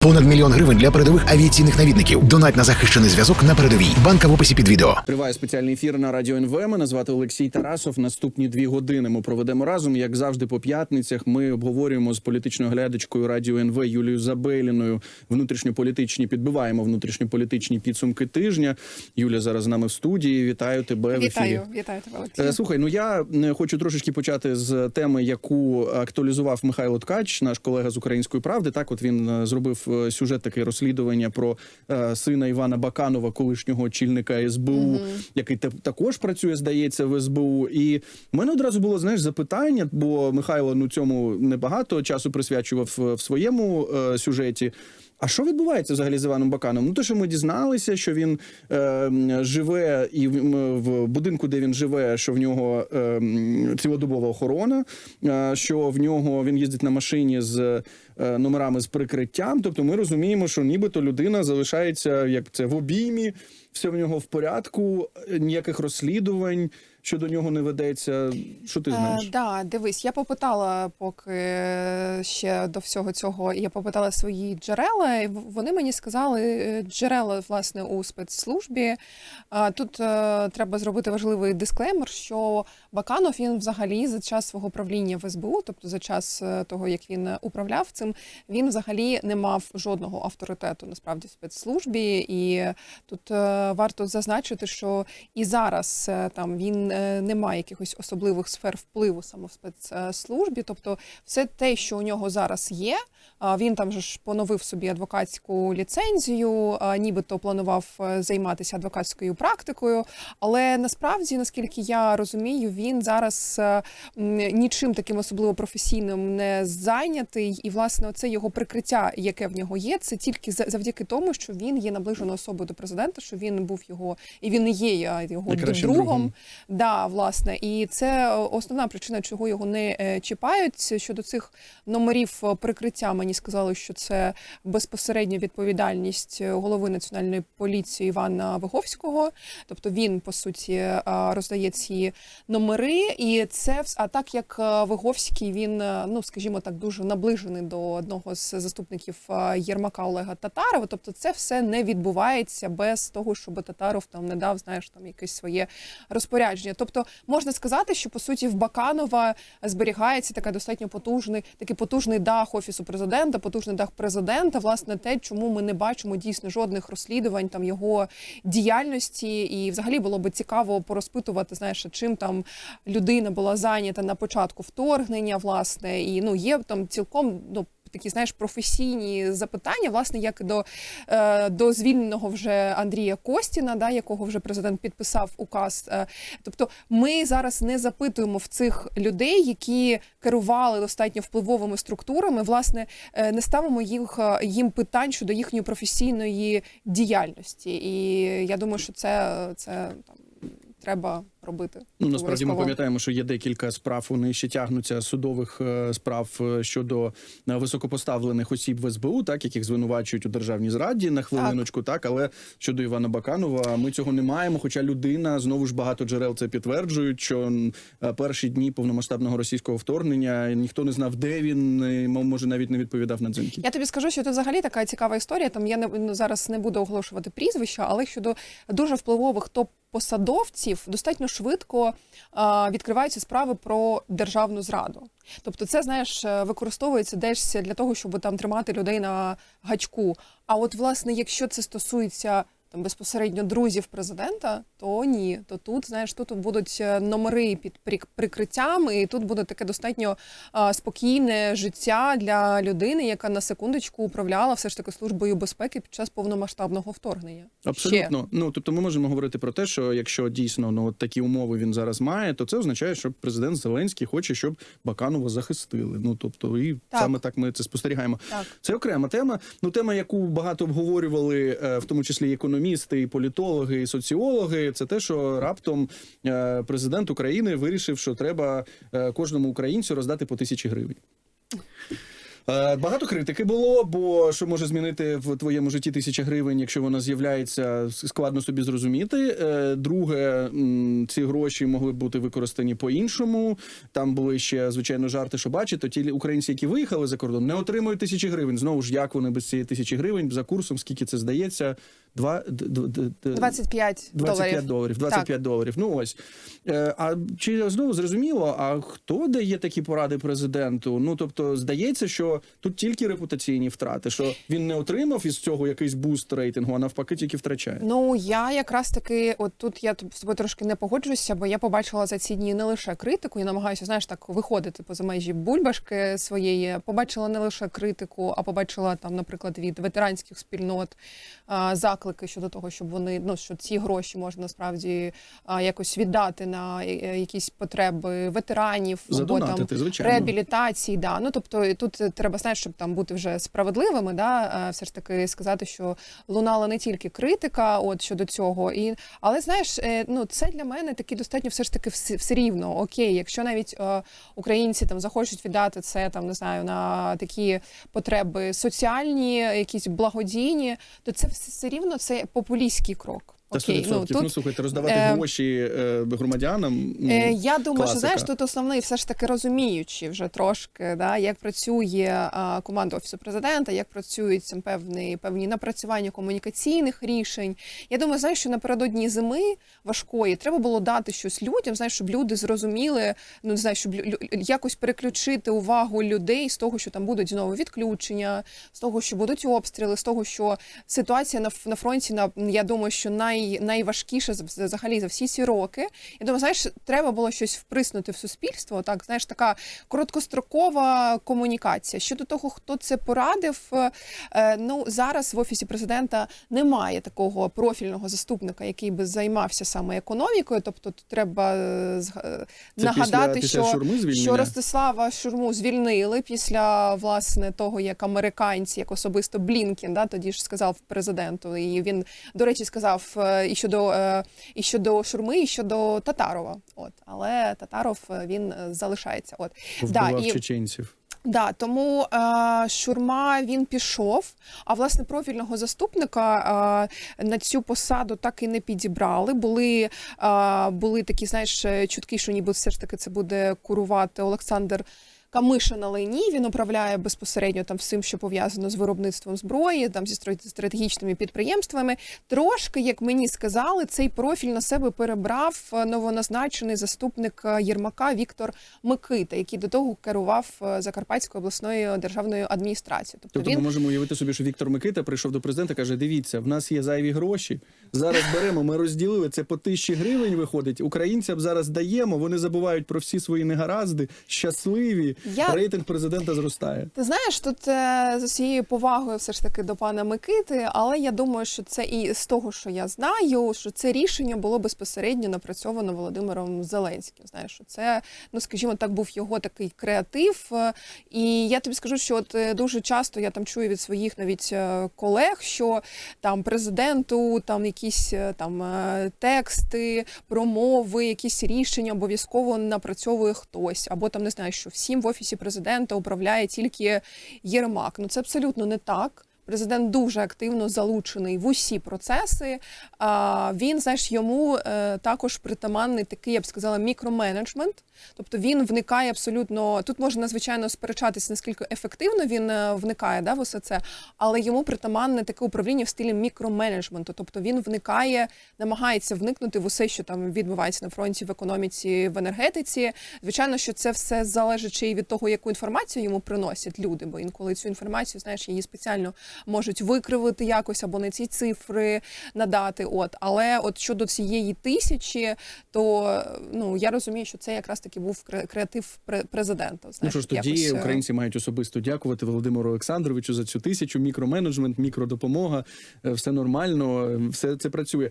Понад мільйон гривень для передових авіаційних навідників. Донать на захищений зв'язок на передовій. Банка в описі під відео. Триває спеціальний ефір на радіо НВ. Мене звати Олексій Тарасов. Наступні дві години ми проведемо разом. Як завжди, по п'ятницях ми обговорюємо з політичною глядачкою радіо НВ Юлією Забеліною внутрішньополітичні підбиваємо внутрішньополітичні підсумки тижня. Юля зараз з нами в студії. Вітаю тебе в ефірі. Вітаю, вітаю тебе, Олексій. Е, Слухай, ну я е, хочу трошечки почати з теми, яку актуалізував Михайло Ткач, наш колега з української правди. Так, от він е, зробив сюжет таке розслідування про е, сина Івана Баканова, колишнього очільника СБУ, який та- також працює, здається, в СБУ. І в мене одразу було знаєш запитання, бо Михайло ну цьому небагато часу присвячував е, в своєму е, сюжеті. А що відбувається взагалі з Іваном Баканом? Ну, те, що ми дізналися, що він е, живе і в, в будинку, де він живе, що в нього е, цілодобова охорона, е, що в нього він їздить на машині з е, номерами з прикриттям. Тобто, ми розуміємо, що нібито людина залишається як це в обіймі, все в нього в порядку, е, ніяких розслідувань щодо нього не ведеться. Що ти знаєш? Е, да, дивись, я попитала, поки е, ще до всього цього, я попитала свої джерела, і вони мені сказали е, джерела власне у спецслужбі. Тут е, треба зробити важливий дисклеймер, що Баканов він взагалі за час свого правління в СБУ, тобто за час е, того, як він управляв цим, він взагалі не мав жодного авторитету насправді в спецслужбі. І тут е, варто зазначити, що і зараз е, там він е, не має якихось особливих сфер впливу саме в спецслужбі. Тобто, все те, що у нього зараз є, він там же ж поновив собі адвокатську ліцензію, нібито планував е, займатися адвокатською практикою. Але насправді, наскільки я розумію, він зараз е, нічим таким особливо професійним не зайнятий. І власне оце його прикриття, яке в нього є, це тільки за- завдяки тому, що він є наближеною особою до президента, що він був його і він не є його другом. другом. Да, власне, і це е, основна причина, чого його не е, чіпають. Щодо цих номерів прикриття, мені сказали, що це безпосередньо відповідальність голови національної поліції Івана Виговського. Тобто він по суті роздає ці номери, і це а так як е, Виговський він, е, ну скажімо так, дуже наближений до одного з заступників е, Єрмака Олега Татарова. Тобто, це все не відбувається без того, щоб Татаров там не дав, знаєш, там якесь своє розпорядження. Тобто можна сказати, що по суті в Баканова зберігається така достатньо потужний, такий потужний дах офісу президента, потужний дах президента. Власне, те, чому ми не бачимо дійсно жодних розслідувань там його діяльності, і взагалі було би цікаво порозпитувати, знаєш, чим там людина була зайнята на початку вторгнення, власне, і ну є там цілком ну. Такі знаєш професійні запитання, власне, як до, е, до звільненого вже Андрія Костіна, да, якого вже президент підписав указ. Е, тобто, ми зараз не запитуємо в цих людей, які керували достатньо впливовими структурами, власне, е, не ставимо їх їм питань щодо їхньої професійної діяльності. І я думаю, що це, це там треба робити. Ну насправді ми пам'ятаємо, що є декілька справ. Вони ще тягнуться судових е, справ е, щодо е, високопоставлених осіб в СБУ, так яких звинувачують у державній зраді на хвилиночку. Так, але щодо Івана Баканова, ми цього не маємо. Хоча людина знову ж багато джерел це підтверджують, що перші дні повномасштабного російського вторгнення ніхто не знав, де він може навіть не відповідав на дзвінки. Я тобі скажу, що це взагалі така цікава історія. Там я не зараз не буду оголошувати прізвища, але щодо дуже впливових топ-посадовців достатньо швидко відкриваються справи про державну зраду. Тобто, це знаєш, е, використовується десь для того, щоб там тримати людей на гачку. А от, власне, якщо це стосується там безпосередньо друзів президента, то ні. То тут, знаєш, тут будуть е, номери під прикриттям, і тут буде таке достатньо а, спокійне життя для людини, яка на секундочку управляла все ж таки службою безпеки під час повномасштабного вторгнення. Абсолютно. Ну тобто, ми можемо говорити про те, що якщо дійсно ну от такі умови він зараз має, то це означає, що президент Зеленський хоче, щоб Баканова захистили. Ну тобто, і Так. саме так ми це спостерігаємо. Так. Це окрема тема. Ну тема, яку багато обговорювали, е, в тому числі і економісти, і політологи, і соціологи. Це те, що раптом е, президент України вирішив, що треба е, кожному українцю роздати по тисячі гривень. Е, Багато критики було, бо що може змінити в твоєму житті тисяча гривень, якщо вона з'являється, складно собі зрозуміти. Друге, ці гроші могли бути використані по-іншому. Там були ще звичайно жарти, що бачите, ті українці, які виїхали за кордон, не отримують тисячі гривень. Знову ж як вони без цієї тисячі гривень за курсом, скільки це здається? Два д- д- д- д- 25 25 доларів. доларів. 25 доларів. Ну ось. Е, а чи знову зрозуміло, а хто дає такі поради президенту? Ну тобто, здається, що тут тільки репутаційні втрати, що він не отримав із цього якийсь буст рейтингу, а навпаки, тільки втрачає. Ну я якраз таки, от тут я з тобою трошки не погоджуюся, бо я побачила за ці дні не лише критику, я намагаюся, знаєш, так виходити поза межі бульбашки своєї. Побачила не лише критику, а побачила там, наприклад, від ветеранських спільнот а, заклики щодо того, щоб вони ну що ці гроші можна насправді якось віддати на е, е, якісь потреби ветеранів або там звичайно. реабілітації. Да. Ну тобто тут треба знаєш, щоб там бути вже справедливими, да, е, все ж таки сказати, що лунала не тільки критика, от щодо цього, і але знаєш, е, ну це для мене таки достатньо все ж таки все, все рівно. Окей, якщо навіть е, українці там захочуть віддати це там, не знаю, на такі потреби соціальні, якісь благодійні, то це все, все рівно це популістський крок. Та Окей, 100%. Ну, тут слухайте, роздавати е, гроші е, громадянам. Ну, Е, Я думаю, класика. що знаєш, тут основний все ж таки розуміючи вже трошки, да, як працює а, команда офісу президента, як працюють певні певні напрацювання комунікаційних рішень. Я думаю, знаєш, що напередодні зими важкої треба було дати щось людям, знаєш, щоб люди зрозуміли, ну не знаю, щоб лю- якось переключити увагу людей з того, що там будуть знову відключення, з того, що будуть обстріли, з того, що ситуація на, на фронті на я думаю, що най, найважкіша з- взагалі за всі ці роки. Я думаю, знаєш, треба було щось вприснути в суспільство. Так, знаєш, така короткострокова комунікація. Щодо того, хто це порадив, е, ну зараз в офісі президента немає такого профільного заступника, який би займався саме економікою. Тобто, тут треба е, е, Це нагадати, після, після що звільнення? що Ростислава Шурму звільнили після власне того, як американці, як особисто Блінкін, да тоді ж сказав президенту, і він до речі сказав е, і щодо е, і щодо Шурми, і щодо Татарова. От але Татаров е, він е, залишається. От Вбивав і- чеченців. Да, тому е, Шурма він пішов. А власне профільного заступника е, на цю посаду так і не підібрали. Були, е, були такі, знаєш, е, чутки, що ніби все ж таки це буде курувати Олександр. Камиша на лайні він управляє безпосередньо там всім, що пов'язано з виробництвом зброї, там зі стратегічними підприємствами. Трошки, як мені сказали, цей профіль на себе перебрав е, новоназначений заступник е, Єрмака Віктор Микита, який до того керував е, Закарпатською обласною державною адміністрацією. Тобто, Тобто ми можемо уявити собі, що Віктор Микита прийшов до президента, каже: дивіться, в нас є зайві гроші. Зараз беремо, ми розділили це по тисячі гривень. Виходить. Українцям зараз даємо. Вони забувають про всі свої негаразди, щасливі. Я- Рейтинг президента зростає. Ти знаєш, тут е, з усією повагою все ж таки до пана Микити, але я думаю, що це і з того, що я знаю, що це рішення було безпосередньо напрацьовано Володимиром Зеленським. Знаєш, що це, ну скажімо так, був його такий креатив. Е, І я тобі скажу, що от е, дуже часто я там чую від своїх навіть е, колег, що там президенту там якісь е, там е, тексти, промови, якісь рішення обов'язково напрацьовує хтось, або там не знаю, що всім в офісі президента управляє тільки Єрмак. Ну це абсолютно не так. Президент дуже активно залучений в усі процеси. А він, знаєш, йому е, також притаманний такий, я б сказала, мікроменеджмент. Тобто він вникає абсолютно. Тут можна звичайно сперечатися, наскільки ефективно він е, вникає да, в усе це, але йому притаманне таке управління в стилі мікроменеджменту. Тобто він вникає, намагається вникнути в усе, що там відбувається на фронті, в економіці, в енергетиці. Звичайно, що це все залежить й від того, яку інформацію йому приносять люди, бо інколи цю інформацію, знаєш, її спеціально можуть викривити якось або не ці цифри надати. От, але от щодо цієї тисячі, то ну я розумію, що це якраз таки був кре- креатив пре- президента. Ну що ж, тоді якось, е, українці мають особисто дякувати Володимиру Олександровичу за цю тисячу. Мікроменеджмент, мікродопомога, е, все нормально, е, все це працює.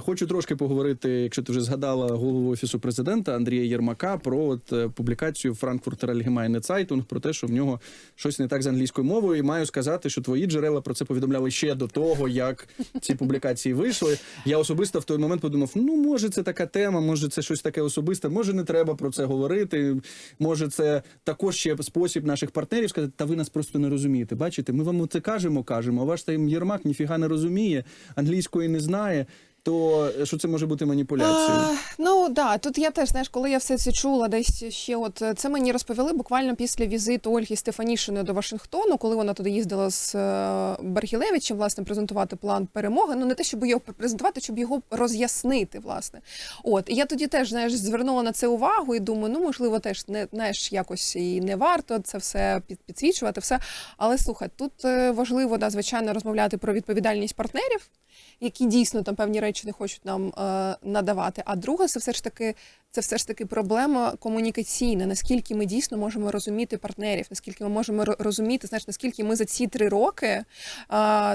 Хочу трошки поговорити, якщо ти вже згадала голову офісу президента Андрія Єрмака про от публікацію Frankfurter Allgemeine Zeitung про те, що в нього щось не так з англійською мовою, і маю маю сказати, що твої джерела про це повідомляли ще до того, як ці публікації вийшли. Я особисто в той момент подумав: ну може, це така тема, може, це щось таке особисте, може, не треба про це говорити. Може, це також ще спосіб наших партнерів сказати, та ви нас просто не розумієте. Бачите, ми вам це кажемо, кажемо. А ваш там Єрмак ніфіга не розуміє, англійської не знає. То е, що це може бути маніпуляцією? А, ну да, тут я теж знаєш, коли я все це чула, десь ще от е, це мені розповіли буквально після візиту Ольги Стефанішиної до Вашингтону, коли вона туди їздила з е, Баргілевичем, власне, презентувати план перемоги. Ну не те, щоб його презентувати, щоб його роз'яснити, власне. От і я тоді теж знаєш, звернула на це увагу і думаю, ну можливо, теж не знаєш, якось і не варто це все підсвічувати. Все, але слухай, тут е, важливо да, звичайно розмовляти про відповідальність партнерів які дійсно там певні речі не хочуть нам е, надавати. А друге, це все ж таки це все ж таки проблема комунікаційна. Наскільки ми дійсно можемо розуміти партнерів, наскільки ми можемо розуміти, знаєш, наскільки ми за ці три роки,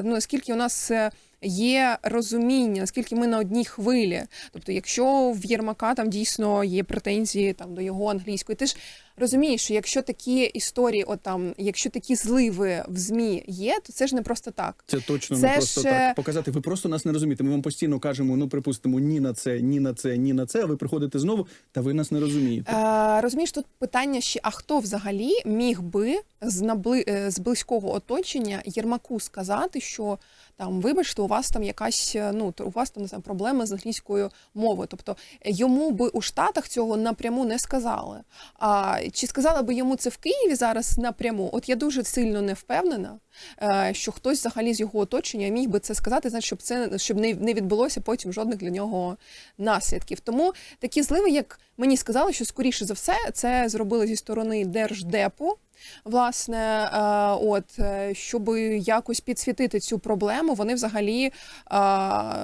ну наскільки у нас. е, Є розуміння, наскільки ми на одній хвилі. Тобто, якщо в Єрмака там дійсно є претензії там до його англійської, ти ж розумієш, що якщо такі історії, от там, якщо такі зливи в змі є, то це ж не просто так. Це точно Це не просто ж, е, так показати. Ви просто нас не розумієте. Ми вам постійно кажемо, ну припустимо, ні на це, ні на це, ні на це. А ви приходите знову, та ви нас не розумієте. Е, розумієш, тут питання ще: а хто взагалі міг би з набли е, з близького оточення Єрмаку сказати, що там, вибачте, у вас там якась е, ну у вас там не знаю, проблеми з англійською мовою. Тобто е, йому би у Штатах цього напряму не сказали. А чи сказала би йому це в Києві зараз напряму? От я дуже сильно не впевнена, е, що хтось взагалі з його оточення міг би це сказати, значить, щоб це щоб не, не відбулося потім жодних для нього наслідків. Тому такі зливи, як мені сказали, що скоріше за все це зробили зі сторони держдепу. Власне, е, от е, щоб якось підсвітити цю проблему, вони взагалі е,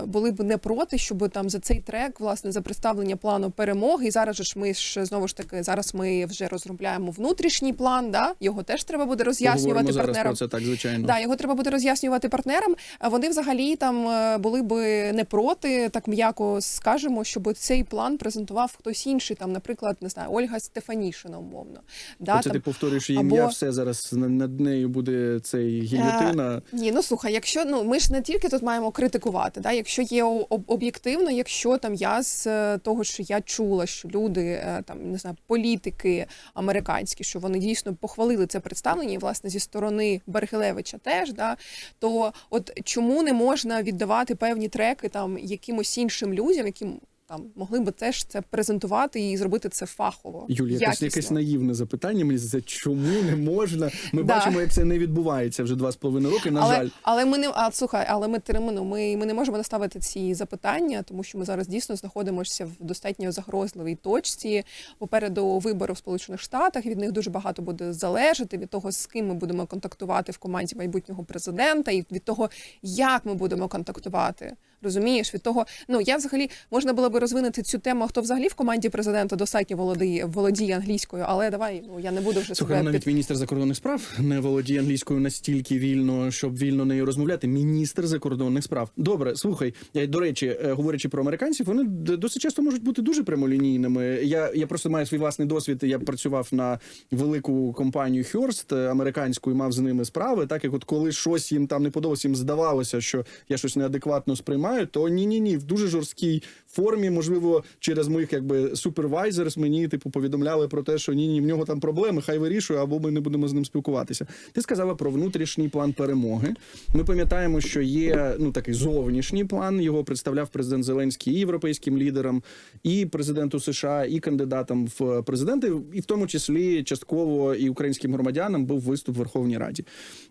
були б не проти, щоб там за цей трек, власне, за представлення плану перемоги. І зараз ж ми ж знову ж таки зараз ми вже розробляємо внутрішній план. Да, його теж треба буде роз'яснювати партнерам. це так, звичайно. Да, його треба буде роз'яснювати партнерам. Вони взагалі там були би не проти, так м'яко скажемо, щоб цей план презентував хтось інший, там, наприклад, не знаю, Ольга Стефанішина, умовно. Да, Оце там, ти повторюєш її або- ім'я, все зараз над нею буде цей гільотина. Ні, ну слухай, якщо ну ми ж не тільки тут маємо критикувати, да, якщо є об'єктивно, якщо там я з е, того, що я чула, що люди е, там не знаю, політики американські, що вони дійсно похвалили це представлення, і власне зі сторони Берхелевича теж, да, то от чому не можна віддавати певні треки там якимось іншим людям, які там могли би теж це презентувати і зробити це фахово. Юлія, якісно. якесь наївне запитання. Мені здається, чому не можна? Ми Да. бачимо, як це не відбувається вже два з половиною роки. На але, жаль, але ми не а, слухай, але ми терміну. Ми, ми не можемо наставити ці запитання, тому що ми зараз дійсно знаходимося в достатньо загрозливій точці. Попереду вибори в Сполучених Штатах. Від них дуже багато буде залежати від того, з ким ми будемо контактувати в команді майбутнього президента, і від того, як ми будемо контактувати. Розумієш, від того, ну я взагалі можна було би розвинути цю тему, хто взагалі в команді президента достатньо володіє володіє англійською, але давай ну я не буду вже Слухай, себе ну, навіть під... міністр закордонних справ не володіє англійською настільки вільно, щоб вільно нею розмовляти. Міністр закордонних справ. Добре, слухай. е, До речі, е, говорячи про американців, вони досить часто можуть бути дуже прямолінійними. Я, я просто маю свій власний досвід. Я працював на велику компанію Hearst е, американську і мав з ними справи. Так як от коли щось їм там не подобалося, їм здавалося, що я щось неадекватно сприймаю, то ні, ні, ні, в дуже жорсткій формі, можливо, через моїх якби супервайзерс мені типу повідомляли про те, що ні, ні, в нього там проблеми, хай вирішує, або ми не будемо з ним спілкуватися. Ти сказала про внутрішній план перемоги. Ми пам'ятаємо, що є ну такий зовнішній план. Його представляв президент Зеленський і європейським лідерам, і президенту США, і кандидатам в президенти, і в тому числі частково і українським громадянам був виступ в Верховній Раді.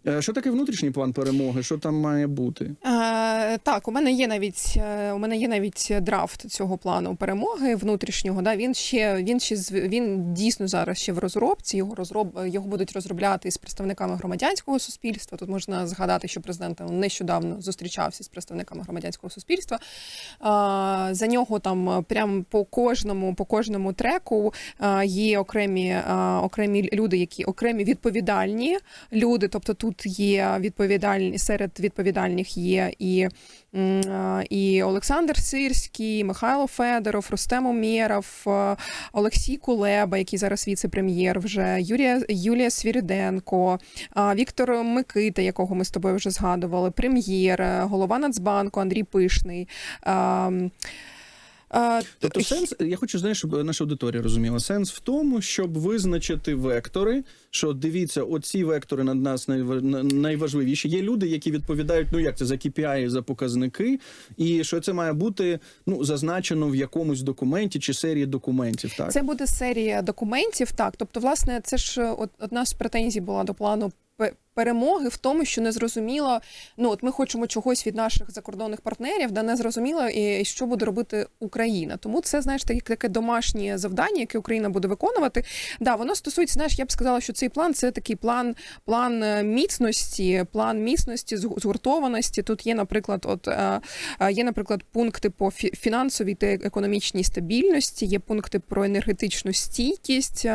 Е, Що таке внутрішній план перемоги? Що там має бути? Е, так, у мене є навіть е, у мене є навіть драфт цього плану перемоги внутрішнього. Да, він ще він ще він дійсно зараз ще в розробці. Його розроб його будуть розробляти з представниками громадянського суспільства. Тут можна згадати, що президент нещодавно зустрічався з представниками громадянського суспільства. За нього там прям по кожному, по кожному треку є окремі, окремі люди, які окремі відповідальні люди. Тобто тут є відповідальні серед відповідальних є і І Олександр Сирський, Михайло Федоров, Рустем Умєров, е, Олексій Кулеба, який зараз віце-прем'єр, вже Юрія Юлія Свіріденко, е, Віктор Микита, якого ми з тобою вже згадували, прем'єр, е, голова Нацбанку Андрій Пишний. Е, Тобто сенс, я хочу знаєш, щоб наша аудиторія розуміла. Сенс в тому, щоб визначити вектори. Що дивіться, оці вектори над нас найва- найважливіші. Є люди, які відповідають, ну як це за KPI, за показники, і що це має бути ну зазначено в якомусь документі чи серії документів. Так Це буде серія документів. Так, тобто, власне, це ж е, одна з претензій була до плану перемоги в тому, що не зрозуміло. Ну от ми хочемо чогось від наших закордонних партнерів, да не зрозуміло, і що буде робити Україна. Тому це знаєш таке, таке домашнє завдання, яке Україна буде виконувати. Да, воно стосується, знаєш, я б сказала, що цей план це такий план, план е, міцності, план міцності, згуртованості. Тут є, наприклад, от е, е, є, наприклад, пункти по фі- фінансовій та економічній стабільності, є пункти про енергетичну стійкість,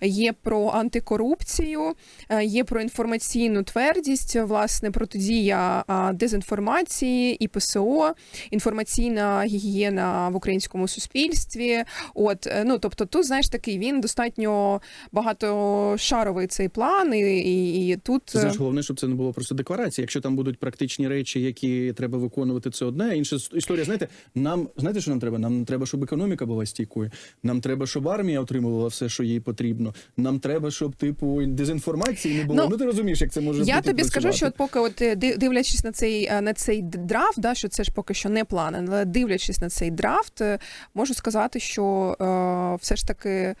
є про антикорупцію, є про інформаційну твердість, власне, протидія дезінформації і ПСО, інформаційна гігієна в українському суспільстві. От е, ну тобто, тут знаєш такий він достатньо багатошаровий цей план, і, і, і тут Це ж головне, щоб це не було просто декларація. Якщо там будуть практичні речі, які треба виконувати, це одне. А Інша історія, знаєте, нам знаєте, що нам треба? Нам треба, щоб економіка була стійкою. Нам треба, щоб армія отримувала все, що їй потрібно. Нам треба, щоб типу дезінформації не було. Ну, Ну, ти розумієш, як це може Я тобі скажу, що от поки от е, дивлячись на цей е, на цей драфт, да, що це ж поки що не план, але дивлячись на цей драфт, е, можу сказати, що е, все ж таки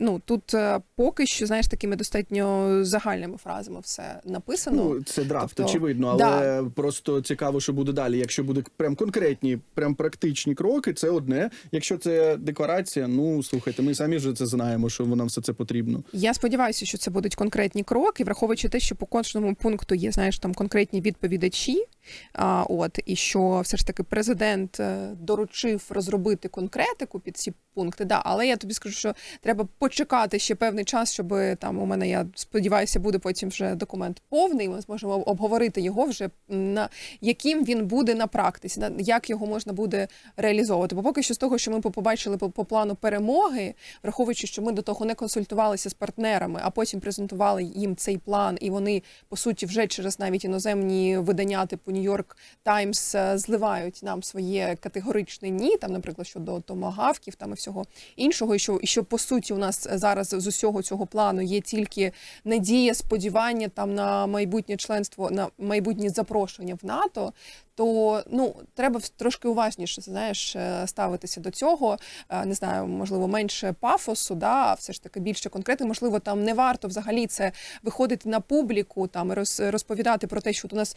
ну тут е, поки що знаєш такими достатньо загальними фразами все написано. Ну, це драфт, Тобто, очевидно, але да. просто цікаво, що буде далі. Якщо буде прям конкретні, прям практичні кроки, це одне. Якщо це декларація, ну слухайте, ми самі вже це знаємо, що нам все це потрібно. Я сподіваюся, що це будуть конкретні кроки, враховуючи те, що по кожному пункту є знаєш там конкретні відповідачі. А, от і що все ж таки президент е, доручив розробити конкретику під ці пункти. Да, але я тобі скажу, що треба почекати ще певний час, щоб там у мене я сподіваюся, буде потім вже документ повний. Ми зможемо обговорити його вже на яким він буде на практиці, на як його можна буде реалізовувати. Бо поки що з того, що ми побачили по, по плану перемоги, враховуючи, що ми до того не консультувалися з партнерами, а потім презентували їм цей план, і вони по суті вже через навіть іноземні видання, типу Нью-Йорк Таймс, е, зливають нам своє категоричне ні, там, наприклад, щодо томагавків там і всього іншого, і що і що по суті у нас зараз з усього цього плану є тільки надія, сподівання там на майбутнє членство, на майбутнє запрошення в НАТО. То ну треба трошки уважніше знаєш е, ставитися до цього. Е, Не знаю, можливо, менше пафосу, да, все ж таки більше конкретно. Можливо, там не варто взагалі це виходити на публіку, там роз, розповідати про те, що у нас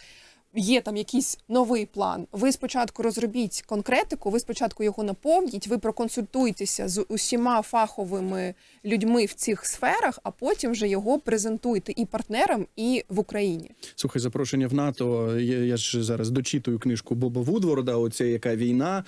є там якийсь новий план. Ви спочатку розробіть конкретику, ви спочатку його наповніть, ви проконсультуйтеся з усіма фаховими людьми в цих сферах, а потім вже його презентуйте і партнерам, і в Україні. Слухай, запрошення в НАТО. Я, я ж зараз дочитую книжку Боба Вудворда. Оце яка війна.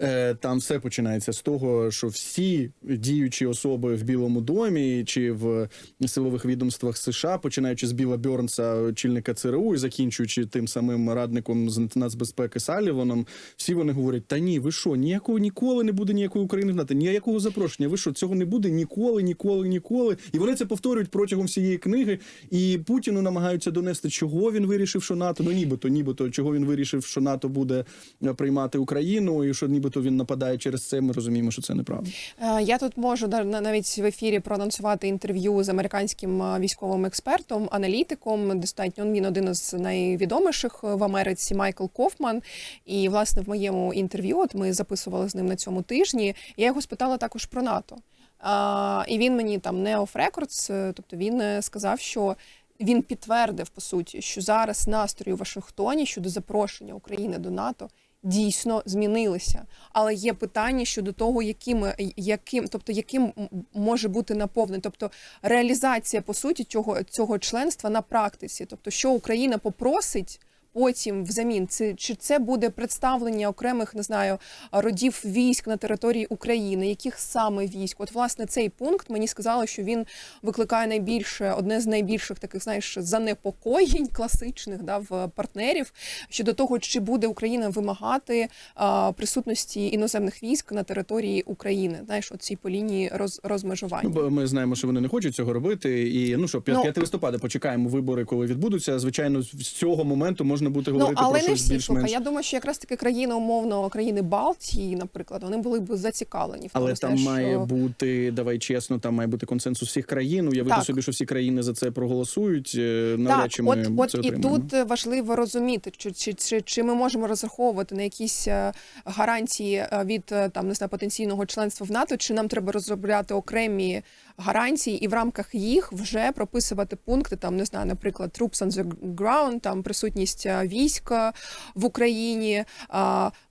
Е, там все починається з того, що всі діючі особи в Білому домі чи в силових відомствах США, починаючи з Біла Бьорнса, очільника ЦРУ, і закінчуючи тим самим радником з нацбезпеки Саліваном, всі вони говорять: та ні, ви що, ніякого ніколи не буде ніякої України в НАТО, ніякого запрошення. Ви що, цього не буде ніколи, ніколи, ніколи. І вони це повторюють протягом всієї книги. І Путіну намагаються донести, чого він вирішив, що НАТО, ну нібито, нібито, чого він вирішив, що НАТО буде е, приймати Україну, і що нібито він нападає через це. Ми розуміємо, що це неправда. Е, Я тут можу навіть в ефірі проанонсувати інтерв'ю з американським е, військовим експертом, аналітиком. Достатньо він один із найвідоміших в Америці Майкл Кофман. І власне в моєму інтерв'ю, от ми записували з ним на цьому тижні. Я його спитала також про НАТО. А, і він мені там не records, е, тобто він е, сказав, що. Він підтвердив по суті, що зараз настрої у Вашингтоні щодо запрошення України до НАТО дійсно змінилися. Але є питання щодо того, яким, яким, тобто яким може бути наповнений, тобто реалізація по суті цього, цього членства на практиці, тобто що Україна попросить. Потім взамін? Це чи це буде представлення окремих не знаю родів військ на території України? Яких саме військ? От власне цей пункт мені сказали, що він викликає найбільше одне з найбільших таких, знаєш, занепокоєнь класичних да в партнерів щодо того, чи буде Україна вимагати а, присутності іноземних військ на території України. Знаєш, оці по лінії роз, розмежування. Ну, бо ми знаємо, що вони не хочуть цього робити. І ну що, 5, Ну, листопада почекаємо вибори, коли відбудуться. Звичайно, з цього моменту можна буде Ну, говорити але про не щось всі більш-менш. Я думаю, що якраз таки країни умовно країни Балтії, наприклад, вони були б зацікавлені в тому, Але там знаєш, має бути, давай чесно, там має бути консенсус всіх країн. Уявити Так. собі, що всі країни за це проголосують. е, Навряд чи от, ми от це і отримаємо. тут важливо розуміти, чи, чи, чи, чи ми можемо розраховувати на якісь е, гарантії е, від там не знаю, потенційного членства в НАТО, чи нам треба розробляти окремі гарантії і в рамках їх вже прописувати пункти, там не знаю, наприклад, troops on the ground, там присутність е, війська в Україні,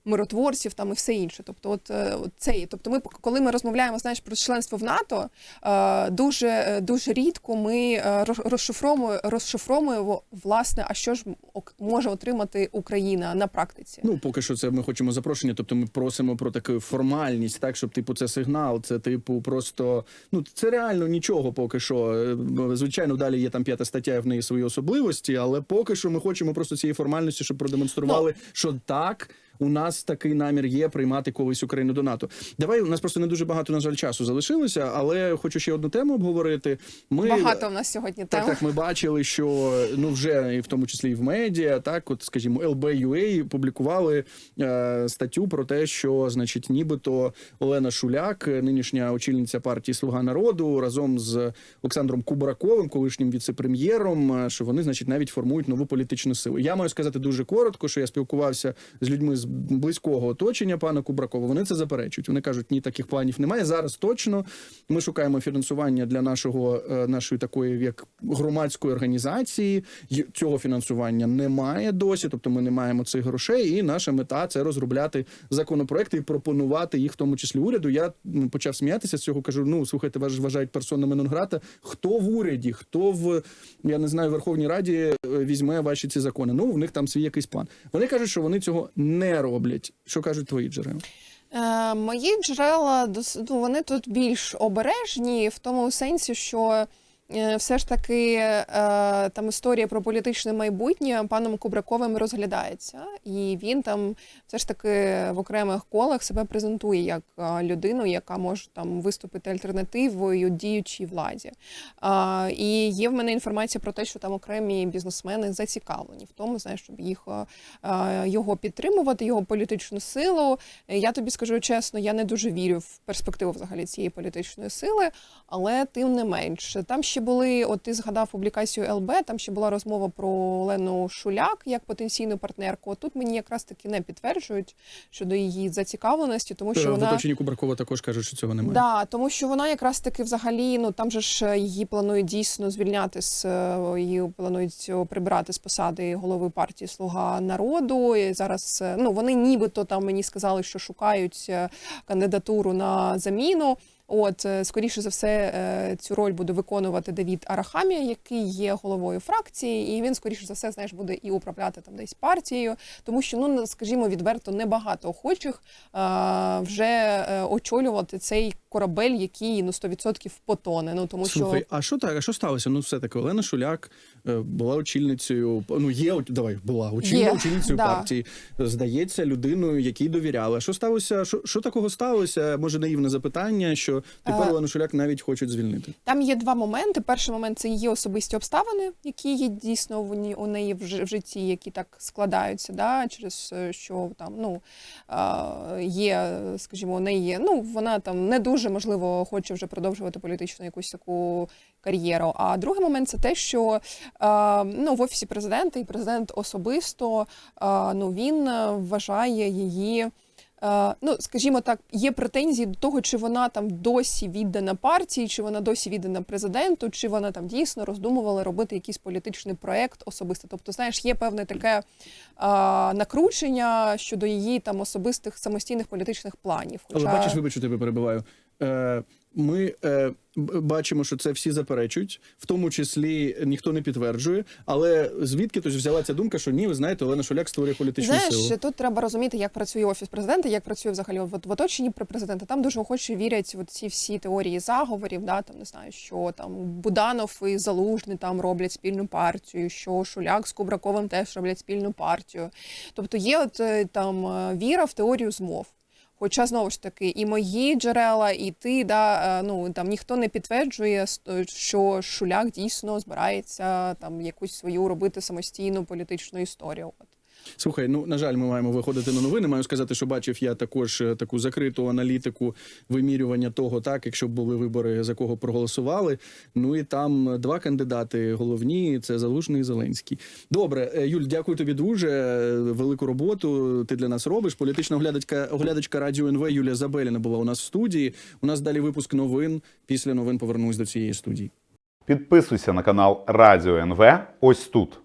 миротворців там і все інше. Тобто, от, е, от це. Тобто, ми коли ми розмовляємо знаєш про членство в НАТО, е, дуже е, дуже рідко ми е, роз- розшифровуємо, розшифровуємо власне, а що ж може отримати Україна на практиці. Ну, поки що це ми хочемо запрошення, тобто ми просимо про таку формальність, так щоб типу це сигнал, це типу просто ну це реально нічого поки що. Е, Звичайно, далі є там п'ята стаття, в неї свої особливості, але поки що ми хочемо просто цієї формальності, щоб продемонстрували, що так. У нас такий намір є приймати колись Україну до НАТО. Давай у нас просто не дуже багато на жаль часу залишилося, але хочу ще одну тему обговорити. Ми Багато в нас сьогодні так, тем. так, ми бачили, що ну вже і в тому числі і в медіа, так, от скажімо, LBUA публікували е, статтю про те, що значить, нібито Олена Шуляк, нинішня очільниця партії Слуга народу, разом з Олександром Кубраковим, колишнім віце-прем'єром, е, що вони, значить, навіть формують нову політичну силу. Я маю сказати дуже коротко, що я спілкувався з людьми з близького оточення пана Кубракова. Вони це заперечують. Вони кажуть, ні, таких планів немає. Зараз точно ми шукаємо фінансування для нашого е, нашої такої як громадської організації. Цього фінансування немає досі, тобто ми не маємо цих грошей. І наша мета це розробляти законопроекти і пропонувати їх, в тому числі уряду. Я почав сміятися з цього. Кажу: ну слухайте, вас вважають персонами нон-грата. Хто в уряді, хто в я не знаю, Верховній Раді е, візьме ваші ці закони? Ну в них там свій якийсь план. Вони кажуть, що вони цього не роблять. Що кажуть твої джерела? Е, мої джерела ну, вони тут більш обережні в тому сенсі, що все ж таки е, там історія про політичне майбутнє паном Кубраковим розглядається, і він там все ж таки в окремих колах себе презентує як е, людину, яка може там виступити альтернативою діючій владі. І є в мене інформація про те, що там окремі бізнесмени зацікавлені в тому, знаєш, щоб їх е, е, його підтримувати, його політичну силу. Е, Я тобі скажу чесно, я не дуже вірю в перспективу взагалі цієї політичної сили, але тим не менш, там ще були, от ти згадав публікацію ЛБ, там ще була розмова про Олену Шуляк як потенційну партнерку. От Тут мені якраз таки не підтверджують щодо її зацікавленості, тому що Е, В вона оточенні Кубракова також кажуть, що цього немає. Да, тому що вона якраз таки взагалі, ну там же ж е, її планують дійсно звільняти з е, її планують е, прибирати з посади голови партії Слуга народу. І зараз е, ну вони нібито там мені сказали, що шукають е, кандидатуру на заміну. От, е, скоріше за все, е, цю роль буде виконувати Давід Арахамія, який є головою фракції, і він, скоріше за все, знаєш, буде і управляти там десь партією, тому що, ну скажімо, відверто небагато охочих е, вже е, очолювати цей корабель, який ну 100% потоне. Ну тому Слухай, що а що так? А що сталося? Ну, все таки Олена Шуляк була очільницею. Ну є давай, була очільна Є, очільницею да. партії. Здається, людиною, якій довіряли. А що сталося? Що, що такого сталося? Може, наївне запитання, що тепер Е, Олену Шуляк навіть хочуть звільнити. Там є два моменти. Перший момент це її особисті обставини, які є дійсно у неї в жи- в житті, які так складаються, да, через е, що там ну е, є, скажімо, у неї. Ну вона там не дуже можливо хоче вже продовжувати політичну якусь таку кар'єру. А другий момент це те, що е, ну в офісі президента і президент особисто ну він вважає її. Е, ну, скажімо так, є претензії до того, чи вона там досі віддана партії, чи вона досі віддана президенту, чи вона там дійсно роздумувала робити якийсь політичний проект особисто. Тобто, знаєш, є певне таке а, накручення щодо її там особистих самостійних політичних планів. Але бачиш, вибач, що тебе перебиваю. Е, Ми е, бачимо, що це всі заперечують, в тому числі ніхто не підтверджує. Але звідки тож взяла ця думка, що ні, ви знаєте, Олена Шуляк створює політичну Знаєш, силу. тут треба розуміти, як працює офіс президента, як працює взагалі от, в оточенні при президента. Там дуже охоче вірять в ці всі теорії заговорів. Да, там не знаю, що там Буданов і Залужний там роблять спільну партію, що Шуляк з Кубраковим теж роблять спільну партію. Тобто є от е, там е, віра в теорію змов. Хоча знову ж таки, і мої джерела, і ти, да, е, ну там ніхто не підтверджує, е, що Шуляк дійсно збирається там якусь свою робити самостійну політичну історію. От. Слухай, ну на жаль, ми маємо виходити на новини. Маю сказати, що бачив я також е, таку закриту аналітику вимірювання того, так якщо б були вибори, за кого проголосували. Ну і там два кандидати головні: це Залужний і Зеленський. Добре, е, Юль, дякую тобі дуже. Е, Велику роботу ти для нас робиш. Політична оглядачка, оглядачка радіо НВ Юлія Забеліна була у нас в студії. У нас далі випуск новин. Після новин повернусь до цієї студії. Підписуйся на канал Радіо НВ ось тут.